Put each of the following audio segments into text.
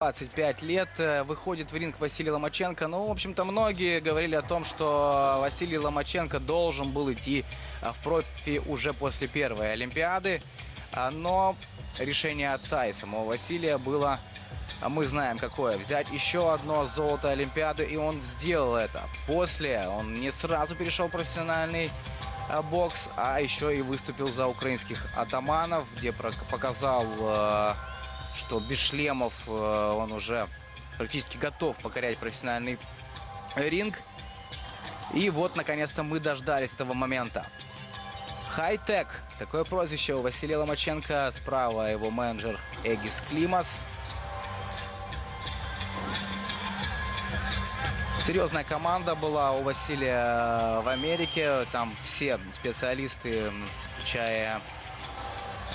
25 лет, э, выходит в ринг Василий Ломаченко. Ну, в общем-то, многие говорили о том, что Василий Ломаченко должен был идти а, в профи уже после первой Олимпиады. А, Но решение отца и самого Василия было, а мы знаем какое, взять еще одно золото Олимпиады, и он сделал это. После он не сразу перешел в профессиональный а, бокс, а еще и выступил за украинских атаманов, где показал э, что без шлемов э, он уже практически готов покорять профессиональный ринг. И вот, наконец-то, мы дождались этого момента. Хай-тек. Такое прозвище у Василия Ломаченко. Справа его менеджер Эгис Климас. Серьезная команда была у Василия в Америке. Там все специалисты, включая э,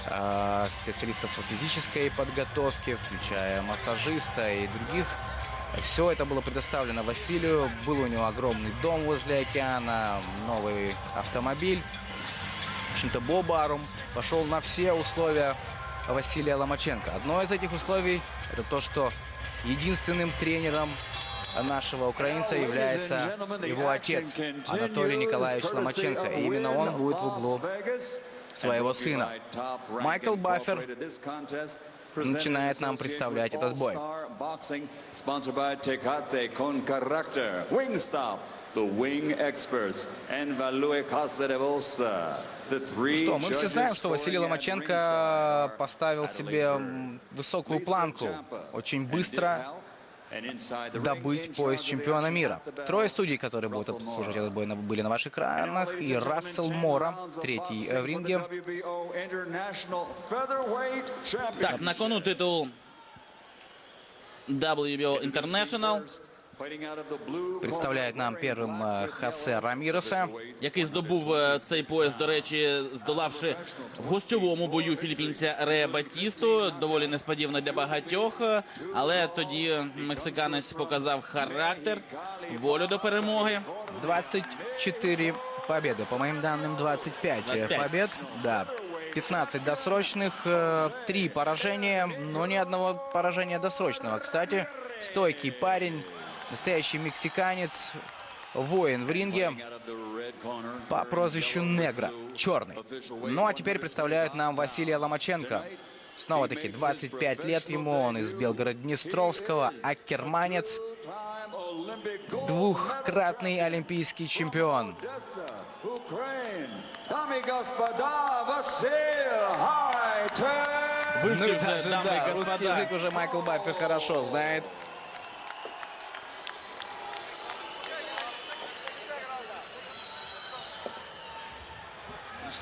специалистов по физической подготовке, включая массажиста и других. Все это было предоставлено Василию. Был у него огромный дом возле океана, новый автомобиль. В общем-то, Боб Арум пошел на все условия Василия Ломаченко. Одно из этих условий – это то, что единственным тренером нашего украинца является его отец Анатолий Николаевич Ломаченко. И именно он будет в углу своего сына. Майкл Баффер начинает нам представлять этот бой. The wing experts and Value Casarevosa. Three Что, мы все знаем, что Василий Ломаченко поставил себе высокую планку. Очень быстро добыть пояс чемпиона мира. Трое судей, которые будут обслуживать этот бой, были на ваших экранах. И Рассел 10 Мора, третий э, в ринге. WBO International Featherweight Так, на кону титул WBO International, Fighting out of the blue Представляет нам первым э, Хосе Рамиреса. який здобув е, цей пояс, до речі, здолавши в гостьовому бою філіппінця Рея Батісту. Доволі несподівано для багатьох. е, Але тоді мексиканець показав характер, волю до перемоги. 24 победы. По моим данным, 25, 25. побед. Да. 15 досрочных, 3 поражения, но ни одного поражения досрочного. Кстати, стойкий парень, настоящий мексиканец, воин в ринге по прозвищу Негра, черный. Ну а теперь представляют нам Василия Ломаченко. Снова-таки 25 лет ему, он из Белгород-Днестровского, акерманец, двухкратный олимпийский чемпион. Дамы и. Вивчив Ну, даже, дами да, русский господа. язык уже Майкл Баффи хорошо знает.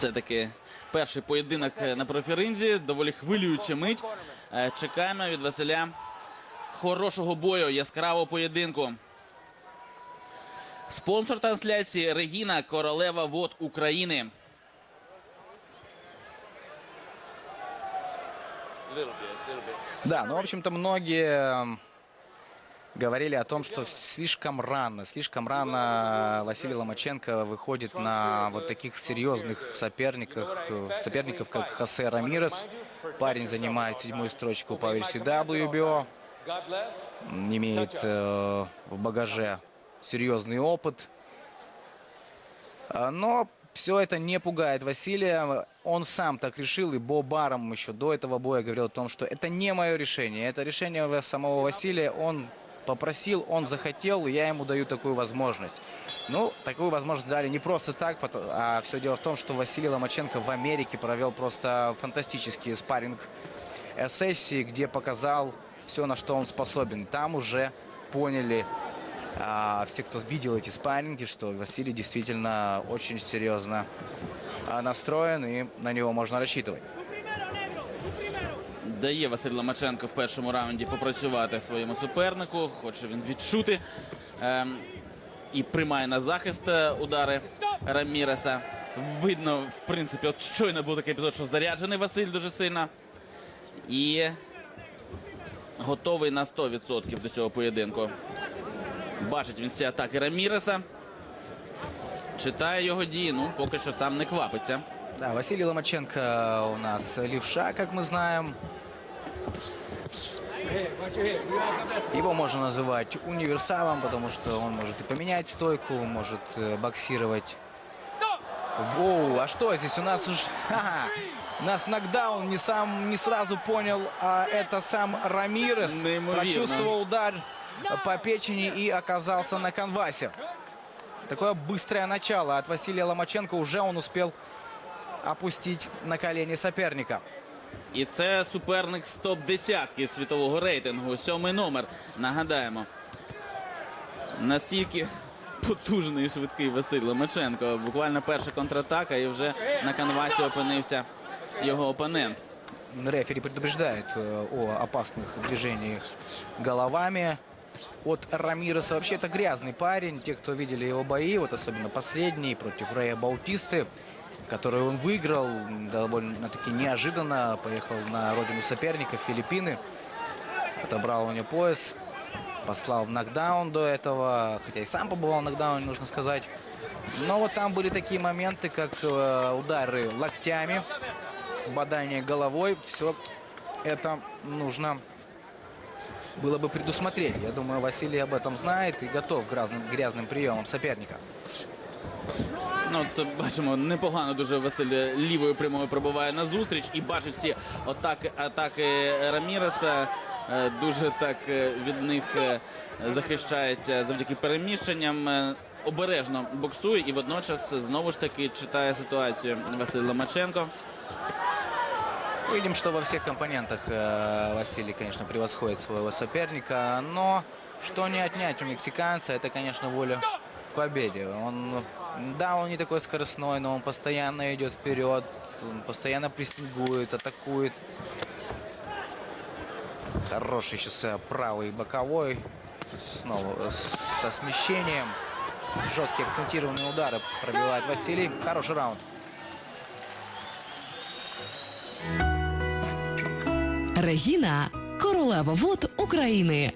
Все-таки перший поєдинок е, на профіринзі, доволі хвилююча мить. Е, Чекаємо від Василя хорошого бою, яскравого поєдинку. Спонсор трансляції Регіна Королева Вод України. Да, ну, в общем-то, многие говорили о том, что слишком рано, слишком рано Василий Ломаченко выходит на вот таких серьезных соперниках, соперников, как Хосе Рамирес. Парень занимает седьмую строчку по версии WBO, м, имеет э, в багаже серьезный опыт. А, Но все это не пугает Василия. Он сам так решил, и Бо Баром еще до этого боя говорил о том, что это не мое решение, это решение самого Василия. Он попросил, он захотел, я ему даю такую возможность. Ну, такую возможность дали не просто так, а все дело в том, что Василий Ломаченко в Америке провел просто фантастические спарринг сессии, где показал все, на что он способен. Там уже поняли а, все, кто видел эти спарринги, что Василий действительно очень серьезно а, настроен, и на него можно рассчитывать. Дає Василь Ломаченко в першому раунді попрацювати своєму супернику. Хоче він відчути. Ем, і приймає на захист е, удари Раміреса. Видно, в принципі, от щойно був такий епізод, що заряджений Василь дуже сильно. І готовий на 100% до цього поєдинку. Бачить він всі атаки Раміреса. Читає його дії. Ну, поки що сам не квапиться. Да, Василий Ломаченко у нас левша, как мы знаем. Его можно называть универсалом, потому что он может и поменять стойку, может э, боксировать. Воу, а что здесь у нас уж... Ха-ха. У нас нокдаун не сам, не сразу понял, а это сам Рамирес. Неимоверно. Прочувствовал удар по печени и оказался на канвасе. Такое быстрое начало от Василия Ломаченко. Уже он успел опустить на колени соперника. І це суперник з топ-десятки світового рейтингу. Сьомий номер. Нагадаємо. Настільки потужний і швидкий Василь Ломаченко. Буквально перша контратака і вже на канвасі опинився його опонент. Рефери предупреждает э, о опасных движениях головами от Рамиреса. Вообще это грязный парень. Те, кто видели его бои, вот особенно последний против Рэя Баутисты, который он выиграл довольно-таки неожиданно. Поехал на родину соперника, Филиппины. Отобрал у него пояс. Послал в нокдаун до этого. Хотя и сам побывал в нокдауне, нужно сказать. Но вот там были такие моменты, как э, удары локтями, бадание головой. Все это нужно было бы предусмотреть. Я думаю, Василий об этом знает и готов к грязным, грязным приемам соперника. Ну, то бачимо, непогано дуже Василь лівою прямою пробиває на зустріч і бачить всі атаки, атаки Раміреса. Е, Дуже так е, від них е, захищається завдяки переміщенням. Обережно боксує і водночас знову ж таки читає ситуацію Василь Ломаченко. Видим, что во всех компонентах э, Василий, конечно, превосходит своего соперника. Но что не отнять у мексиканца, это, конечно, воля к победе. Он, да, он не такой скоростной, но он постоянно идет вперед, он постоянно прессингует, атакует. Хороший сейчас э, правый боковой. Снова э, со смещением. Жесткие акцентированные удары пробивает Василий. Хороший раунд. Регіна королева вод України.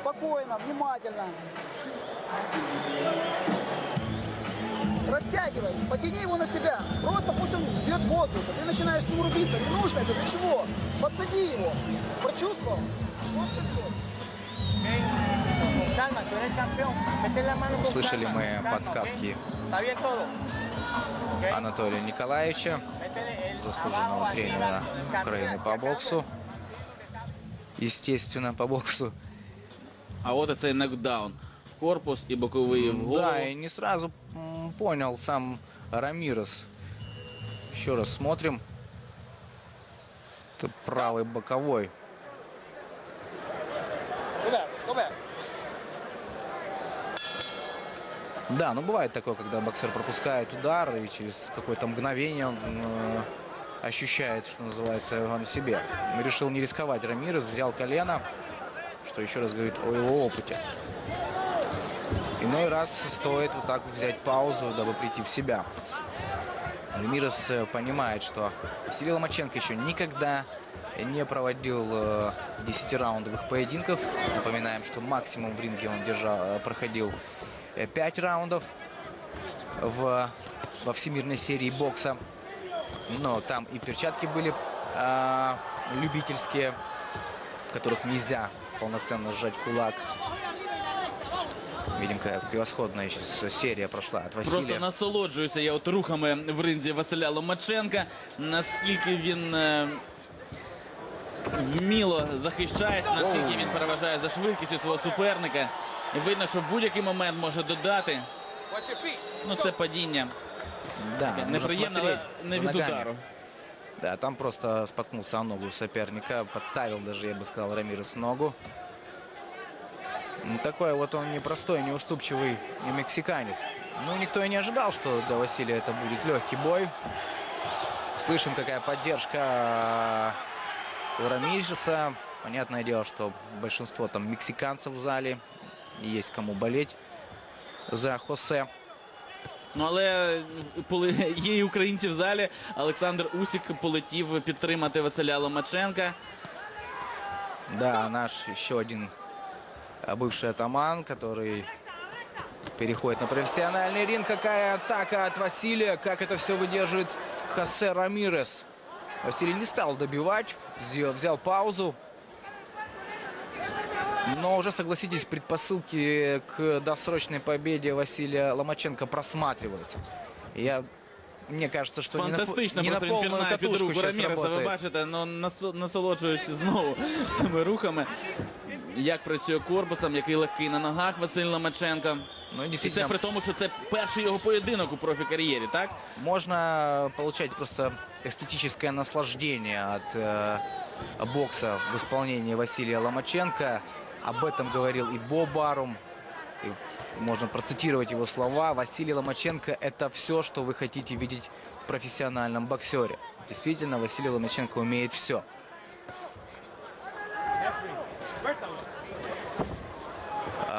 Спокойно, внимательно. Растягивай, потяни его на себя. Просто пусть он бьет воздух. а Ты начинаешь с ним рубиться. Не нужно это. Для чего? Подсади его. Бьет. Mano con Услышали мы подсказки. Анатолия Николаевича, el заслуженного тренера Украины по боксу. Естественно, по боксу. А от і цей нокдаун. Корпус і боковий в голову. Да, и не сразу понял сам Рамирес. Еще раз смотрим. Это правый боковой. Да, ну бывает такое, когда боксер пропускает удар, и через какое-то мгновение он э, ощущает, что называется, его на себе. Решил не рисковать Рамирес, взял колено, что еще раз говорит о его опыте. Иной раз стоит вот так взять паузу, дабы прийти в себя. Рамирес э, понимает, что Василий Ломаченко еще никогда не проводил э, 10-раундовых поединков. Напоминаем, что максимум в ринге он держал, э, проходил 5 раундов в, во всемирной серии бокса. Но там и перчатки были а, любительские, в которых нельзя полноценно сжать кулак. Видим, какая превосходная сейчас серия прошла от Василия. Просто насолоджуюся я от рухами в ринзі Василя Ломаченка. Наскільки він е, вміло захищається, наскільки він переважає за швидкістю свого суперника. Видно, що в будь-який момент може додати. Ну це падіння да, нужно неприємне, але не від ногами. удару. Да, там просто споткнулся о ногу соперника. Подставил даже, я бы сказал, Рамирес ногу. Ну, такой вот он непростой, неуступчивый мексиканец. Ну, никто и не ожидал, что для Василия это будет легкий бой. Слышим, какая поддержка у Рамиреса. Понятное дело, что большинство там мексиканцев в зале. И есть кому болеть за Хосе. Ну але коли є і українці в залі, Олександр Усік полетів підтримати Василя Ломаченка. Да, наш еще один а, бывший атаман, который переходит на профессиональный ринг. Какая атака от Василия, как это все выдерживает Хосе Рамирес. Василий не стал добивать, взял, взял паузу. Но уже, согласитесь, предпосылки к досрочной победе Василия Ломаченко просматриваются. Я, мне кажется, что не на, фу- Фантастично, не на просто він полную пірнає під катушку руку сейчас Раміреса. Ви работает. бачите, ну насо- насолоджуюсь знову цими рухами. Як працює корпусом, який легкий на ногах Василь Ломаченко. Ну, І це действительно, при тому, що це перший його поєдинок у профі-кар'єрі, так? можно получать просто эстетическое наслаждение от э, бокса в исполнении Василия Ломаченко. Об этом говорил и Бо Барум. И можно процитировать его слова. Василий Ломаченко – это все, что вы хотите видеть в профессиональном боксере. Действительно, Василий Ломаченко умеет все.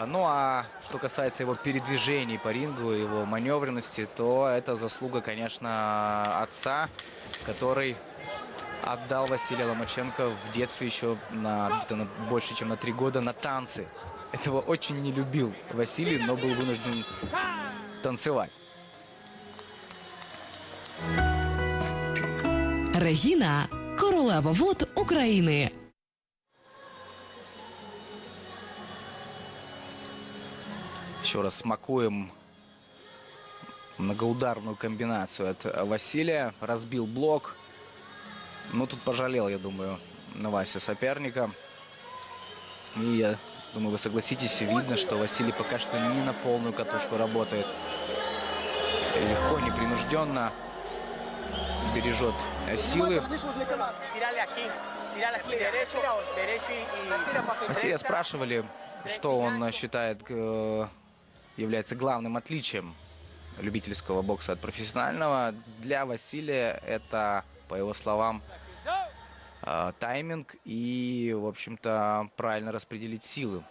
Ну а что касается его передвижений по рингу, его маневренности, то это заслуга, конечно, отца, который отдал Василия Ломаченко в детстве еще на, где-то на больше, чем на три года на танцы. Этого очень не любил Василий, но был вынужден танцевать. Регіна королева вод України. Еще раз смакуем многоударную комбинацию от Василия. Разбил блок. Но тут пожалел, я думаю, на Васю соперника. И я думаю, вы согласитесь, видно, что Василий пока что не на полную катушку работает. Легко, непринужденно бережет силы. Василия спрашивали, что он считает э, является главным отличием любительского бокса от профессионального. Для Василия это, по его словам, э, тайминг и, в общем-то, правильно распределить силы.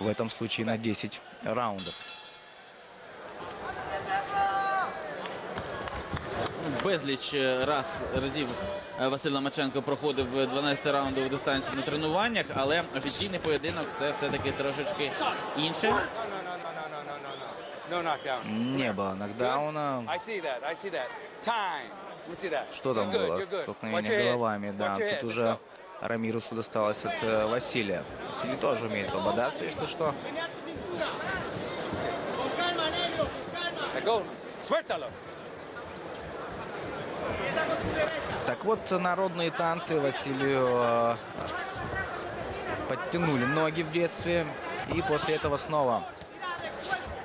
В этом случае на 10 раундов. Безліч е, раз разів е, Василь Ломаченко проходив 12 раундову дистанцію на тренуваннях, але офіційний поєдинок це все-таки трошечки інше. Не было нокдауна. Что там было? Столкновение головами, да. Тут уже. Рамирусу досталось от э, Василия. Василий тоже умеет пободаться, если что. Так вот, народные танцы Василию э, подтянули ноги в детстве. И после этого снова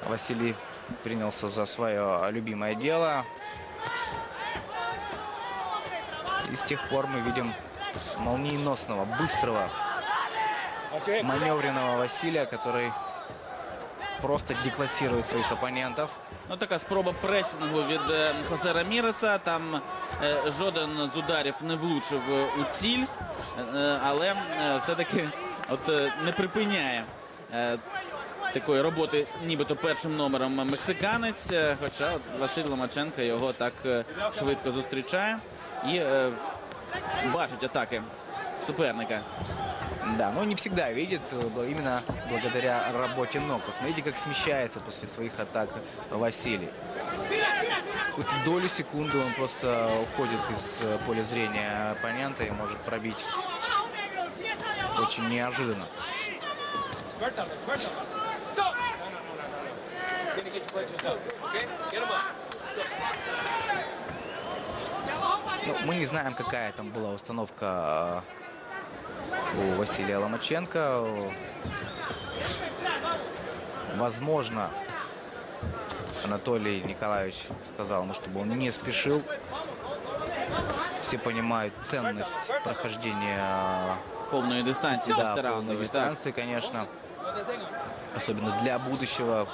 Василий принялся за свое любимое дело. И с тех пор мы видим молниеносного, быстрого, Watch your head. маневренного Василия, который просто деклассирует своих оппонентов. Ну, така спроба пресінгу від е, Хосе Раміреса. Там е, жоден з ударів не влучив е, у ціль, е, але е, все-таки от е, не припиняє е, такої роботи, нібито першим номером мексиканець. Е, Хоча от Василь Ломаченко його так е, швидко зустрічає і е, бачить атаки суперника. Да, но не всегда видит, э, бл- именно благодаря работе ног. Посмотрите, как смещается после своих атак Василий. Какую-то долю секунды он просто уходит из э, поля зрения оппонента и может пробить очень неожиданно. Ну, мы не знаем, какая там была установка э, у Василия Ломаченко. Возможно, Анатолий Николаевич сказал ему, чтобы он не спешил. Все понимают ценность прохождения Повної дистанції да, полной 10-раундової. Так. дистанции, конечно. Особенно для будущего.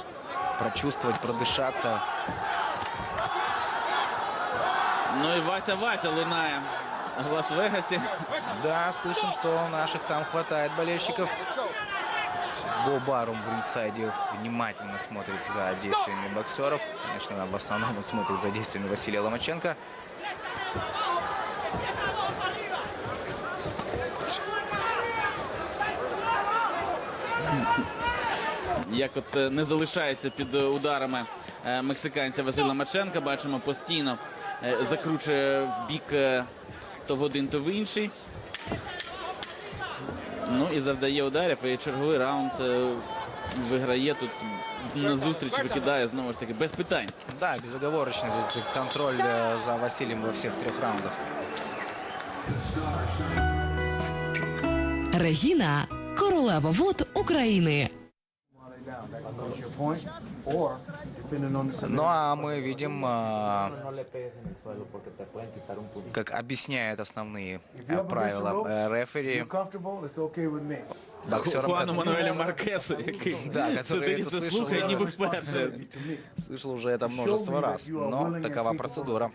Прочувствовать, продышаться. Ну і Вася Вася лунає в Лас-Вегасі. Да, слышим, что наших там хватает болельщиков. Бо Барум в рингсайде внимательно смотрит за действиями боксеров. Конечно, в основном он смотрит за действиями Василия Ломаченко. Як от е, не залишається під е, ударами е, мексиканця Василя Маченка. Бачимо, постійно закручує в бік то в один, то в інший. Ну і завдає ударів. І черговий раунд виграє тут на зустріч, викидає знову ж таки без питань. Да, безоговорочный контроль за Василием во всех трех раундах. Регіна королева вод України. Ну а мы видим, а, как объясняет основные э, правила э, рефери боксерам. Хуану Маркесу, який Да, который это слышал, ніби вперше. Слышал уже это множество раз, но такова процедура.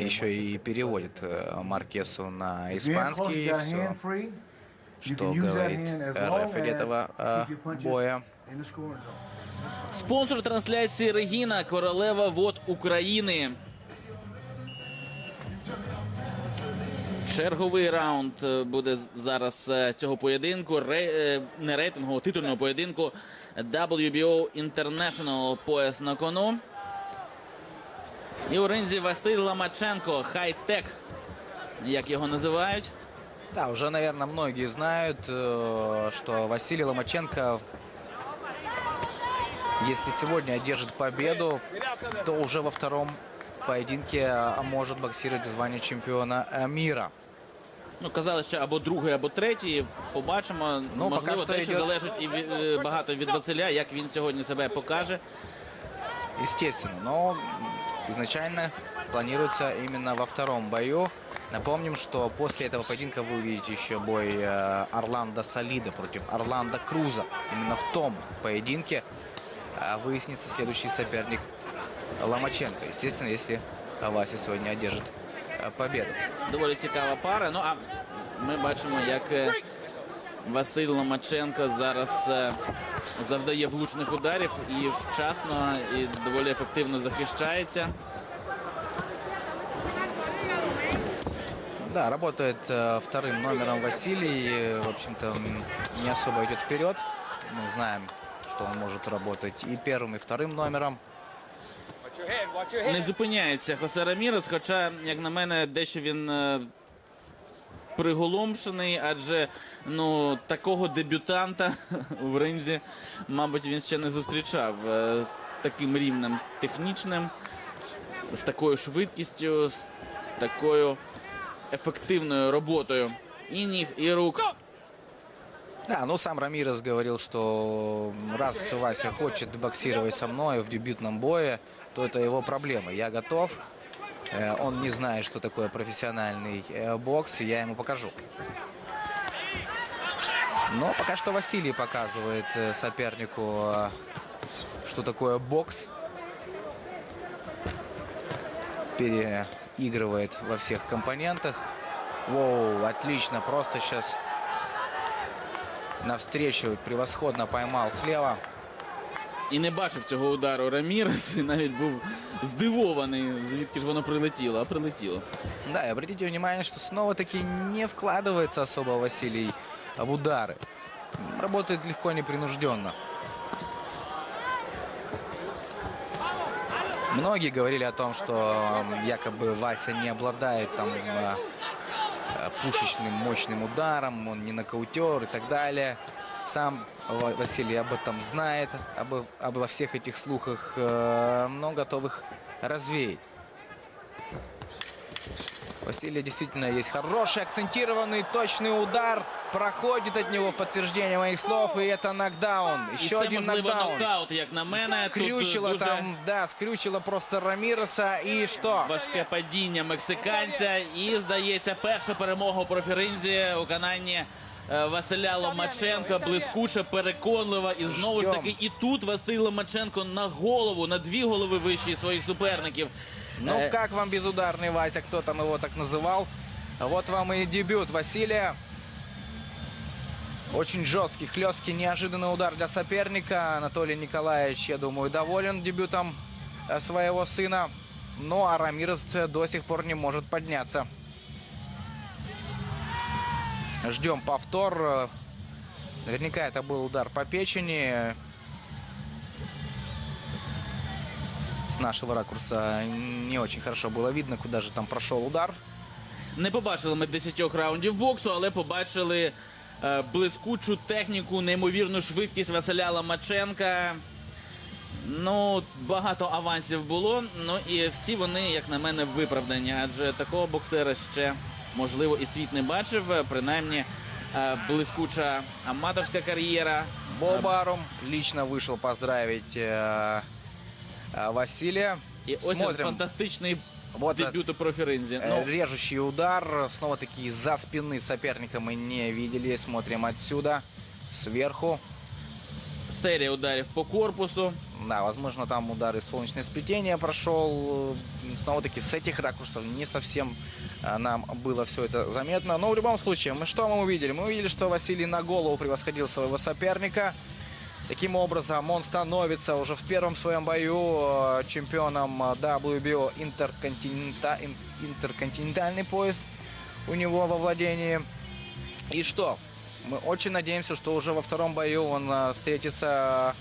Еще и переводит э, Маркесу на испанский все, что говорит э, рефери этого э, боя. Спонсор трансляції Регіна, королева вод України. Черговий раунд е, буде з- зараз е, цього поєдинку. Ре, е, не рейтингового, титульного поєдинку. WBO International пояс на кону. І у ринзі Василь Ломаченко, хай-тек, як його називають. Да, уже, наверное, многие знают, э, что Василий Ломаченко, если сегодня одержит победу, то уже во втором поединке э, может боксировать за звание чемпиона э, мира. Ну, казали, що або другий, або третій. Побачимо. Ну, поки Можливо, що те, що йде- залежить і від- е, багато від Василя, як він сьогодні себе покаже. Естественно, но м, изначально планируется именно во втором бою. Напомним, что после этого поединка вы увидите еще бой э, Орландо Солида против Орландо Круза. Именно в том поединке э, выяснится следующий соперник Ломаченко. Естественно, если Вася сегодня одержит э, победу. Доволі цікава пара. Ну а ми бачимо, як Василь Ломаченко зараз е, завдає влучних ударів і вчасно і доволі ефективно захищається. Да, работает э, вторым номером Василий. э, В общем-то, м, не особо идет вперед. Мы знаем, что он может работать и первым, и вторым номером. Watch your head, watch your Не head. зупиняється Хосе Рамірес, хоча, як на мене, дещо він е, приголомшений, адже ну, такого дебютанта в ринзі, мабуть, він ще не зустрічав е, таким рівнем технічним, з такою швидкістю, з такою ефективною роботою і ніг, і рук. Да, ну сам Рамирес говорил, что раз Вася хочет боксировать со мной в дебютном бое, то это его проблема. Я готов. Э, Он не знает, что такое профессиональный э, бокс, и я ему покажу. Но пока что Василий показывает э, сопернику, э, что такое бокс. Переигрывает во всех компонентах. Воу, отлично, просто сейчас навстречу превосходно поймал слева. І не бачив цього удару Рамірес, і навіть був здивований, звідки ж воно прилетіло, а прилетіло. Да, и обратите внимание, что снова-таки не вкладывается особо Василий в удары. Работает легко, непринужденно. Многие говорили о том, что якобы Вася не обладает там э, пушечным мощным ударом, он не нокаутер и так далее. Сам Ва- Василий об этом знает, обо, обо всех этих слухах, э, но готов их развеять. У Василия действительно есть хороший, акцентированный, точный удар. Проходит от него в подтверждение моих слов, и это нокдаун. І Еще це, один можливо, нокдаун. нокаут, як на мене. Тут Скрючило дуже там, да, скрючило просто Рамиреса. И что? важке падіння мексиканця. І, здається, перша перемога у профіринзі у виконанні е, Василя Ломаченка. Блискуча, переконлива. І знову ж Ждем. таки, і тут Василь Ломаченко на голову, на дві голови вищий своїх суперників. Ну, Э, как вам безударный Вася, кто там его так называл? Вот вам и дебют Василия. Очень жесткий, хлесткий, неожиданный удар для соперника. Анатолий Николаевич, я думаю, доволен дебютом э, своего сына. Ну, а Рамирес э, до сих пор не может подняться. Ждем повтор. Наверняка это был удар по печени. С нашего ракурса не очень хорошо было видно, куда же там прошел удар. Не побачили ми 10 раундів боксу, але побачили е, блискучу техніку, неймовірну швидкість Василя Ломаченка. Ну, багато авансів було. Ну і всі вони, як на мене, виправдані. Адже такого боксера ще, можливо, і світ не бачив. Е, Принаймні, е, блискуча аматорська кар'єра. Бобарум лично вышел поздравить э, э, Василия. І ось він Смотрим. фантастичний Вот дебют у профіринзі. Э, Ну, Режущий удар. Снова-таки за спины соперника мы не видели. Смотрим отсюда, сверху. серія ударів по корпусу. Да, возможно, там удары солнечное сплетение прошел. Снова-таки с этих ракурсов не совсем а, нам было все это заметно. Но в любом случае, мы что мы увидели? Мы увидели, что Василий на голову превосходил своего соперника. Таким образом, он становится уже в первом своем бою э, чемпионом э, WBO интерконтинента- ин- интерконтинентальный пояс у него во владении. И что? Мы очень надеемся, что уже во втором бою он э, встретится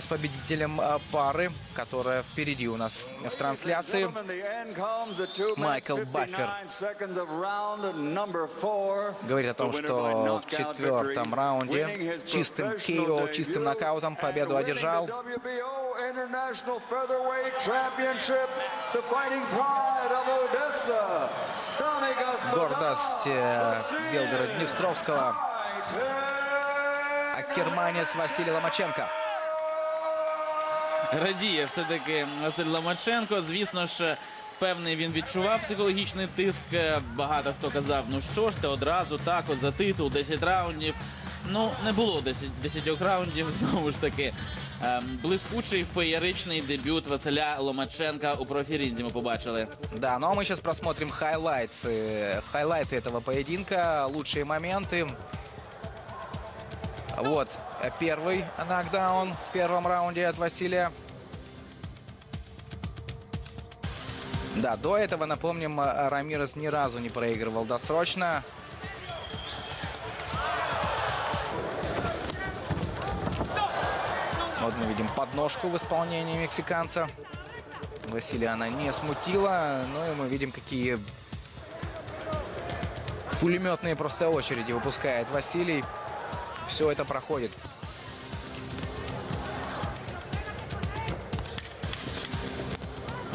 с победителем э, пары, которая впереди у нас в трансляции. Gentlemen, the end comes at 2 minutes Майкл 59 Баффер. Говорит о том, что в четвертом раунде чистым KO, чистым нокаутом победу одержал. Гордость э, Василий Белгород-Днестровского. Кайте! Керманец Василий Ломаченко. Радіє все-таки Василь Ломаченко. Звісно ж, певний він відчував психологічний тиск. Е, Багато хто казав, ну що ж ти одразу так, от за титул, 10 раундів. Ну, не було 10, 10 раундів, знову ж таки. Ем, Блискучий феєричний дебют Василя Ломаченка у профірінзі ми побачили. Да, ну а мы сейчас просмотрим хайлайты, хайлайты этого поединка, лучшие моменты. Вот э, первый нокдаун в первом раунде от Василия. Да, до этого, напомним, э, Рамирес ни разу не проигрывал досрочно. Вот мы видим подножку в исполнении мексиканца. Василия она не смутила. Ну и мы видим, какие пулеметные просто очереди выпускает Василий. Все это проходит.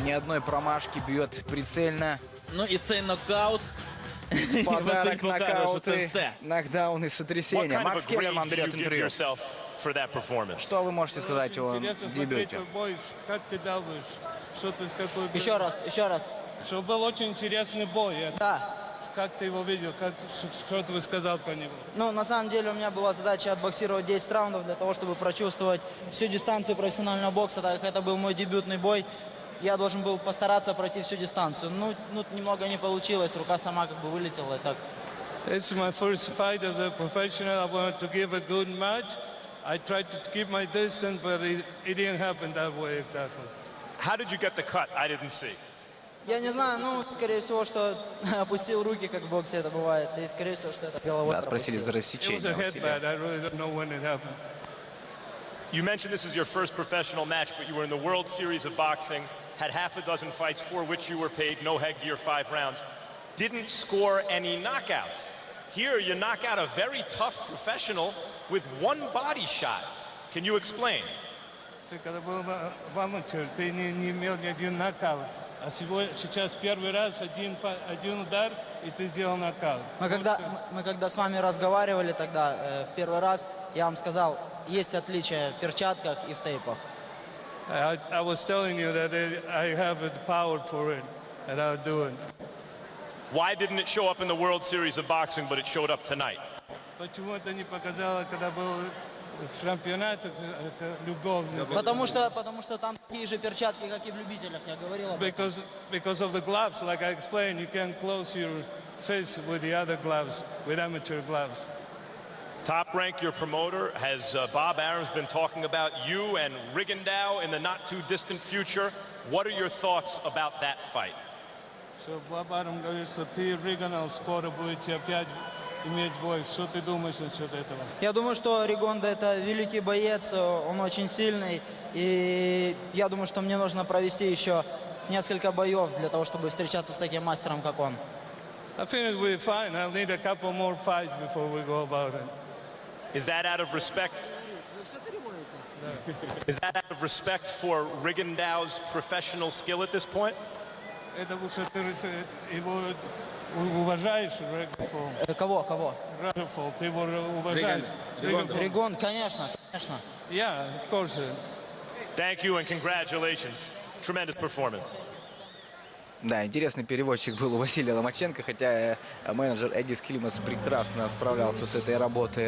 Ни одной промашки бьет прицельно. Ну і цей нокаут. Подарок, нокауты, нокдауны, сотрясения. Макс Келлерман берет интервью. Что вы можете сказать о дебюте? твой бой. Как ты думаешь, что ты с какой... Еще раз, еще раз. Что был очень интересный бой. Это- Да. Как ты его видел? Как, что ты сказал по нему? Ну, на самом деле у меня была задача отбоксировать 10 раундов для того, чтобы прочувствовать всю дистанцию профессионального бокса, так как это был мой дебютный бой. Я должен был постараться пройти всю дистанцию. Ну, ну немного не получилось, рука сама как бы вылетела и так. It's my first fight as a professional. I wanted to give a good match. I tried to keep my distance, but it, it didn't happen that way exactly. How did you get the cut? I didn't see. Я не знаю, ну, скорее всего, что опустил руки, как в боксе это бывает. И, скорее всего, что это головой Да, спросили за рассечение. You mentioned this is your first professional match, but you were in the World Series of Boxing, had half a dozen fights for which you were paid, no headgear, five rounds. Didn't score any knockouts. Here, you knock out a very tough professional with one body shot. Can you explain? Ты когда был в в аматер, ты не, не имел ни один нокаут. А сегодня, сейчас первый раз один, па- один удар, и ты сделал нокаут. Мы когда, мы когда с вами разговаривали тогда, э, в первый раз, я вам сказал, есть отличия в перчатках и в тейпах. I, I was telling you that I I have the power for it, and I'll do it. Why didn't it show up in the World Series of Boxing, but it showed up tonight? Почему это не показало, когда был в чемпионате э, это любовный? Потому что, потому что там такие же перчатки, как и в любителях, я говорил об этом. Because, because of the gloves, like I explained, you can't close your face with the other gloves, with amateur gloves. Top Rank, your promoter, has uh, Bob Arams been talking about you and Rigondeaux in the not too distant future. What are your thoughts about that fight? Что Бабаром говорит, что ты, Риганов, скоро будете опять иметь бой. Что ты думаешь насчет этого? Я думаю, что Ригонда это великий боец, он очень сильный. И я думаю, что мне нужно провести еще несколько боев для того, чтобы встречаться с таким мастером, как он. I think we're fine. I'll need a couple more fights before we go about it. Is that out of respect? Is that out of respect for Rigondeaux's professional skill at this point? Это ты его уважаешь, Рэгфол. Э, Кого, кого? Рэгфол, ты его уважаешь. Регон, конечно, конечно. Yeah, of course. Thank you and congratulations. Tremendous performance. Да, интересный переводчик был у Василия Ломаченко, хотя э, менеджер Эдис Климас прекрасно справлялся с этой работой